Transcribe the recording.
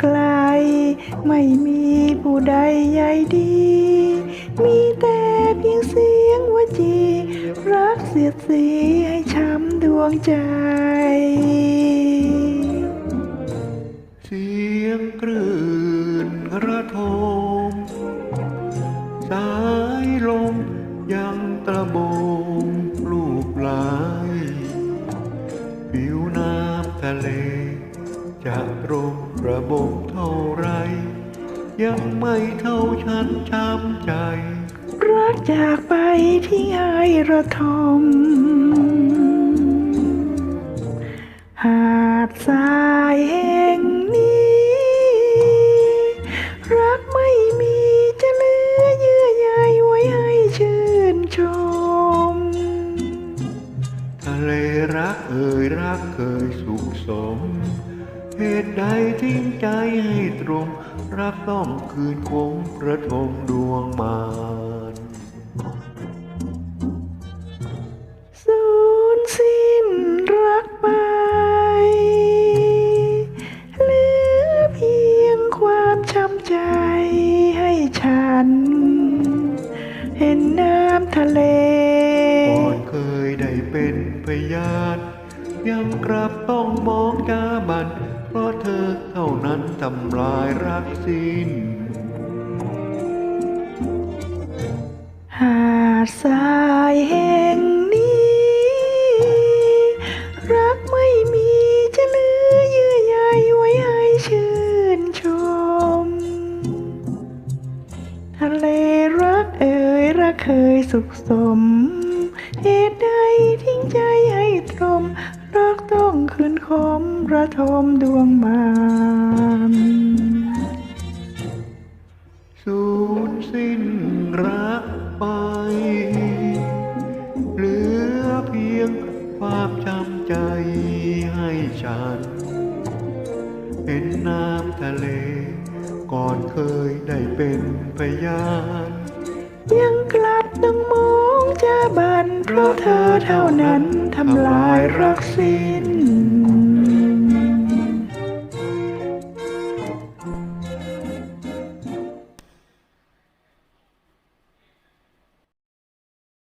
ไกล ไม่มีผู้ใดใยดี มีแต่เพียงเสียงวจี รักเสียดสีให้ช้ำดวงใจ เสียงคลื่นระทมสายลมยังตะโบงลูกไหลผิวน้ำทะเล จะรมระบมเท่าไร ยังไม่เท่าฉันช้ำใจ รักจากไปที่ให้ระทม หาดทรายแห่งนี้ รักไม่มีจะเหลือเยื่อใยไว้ให้ชื่นชม ทะเลรักเอ่ยรักเคยสุขสม เหตุใดทิ้งใจให้ตรง รักต้องคืนคงประทมดวงมานสูญสิ้นรักไป เหลือเพียงความช้ำใจให้ฉัน เห็นน้ำทะเล ก่อนเคยได้เป็นพยาน ยังกลับต้องมองจาบัน เพราะเธอเท่านั้นทำลายรักสิ้น หาดทรายแห่งนี้ รักไม่มีจะเลือเยื่อใยไว้ให้ชื่นชม ทะเลรักเอ่ยรักเคยสุขสมเหตุใดทิ้งใจให้ตรม คืนคมระทมดวงมานสูญสิ้นรักไป เหลือเพียงความจำใจให้ฉันเห็นน้ำทะเล ก่อนเคยได้เป็นพยานยังกลับต้องมองจะบันเพราะเธอเท่านั้นทำลายรักสิ้น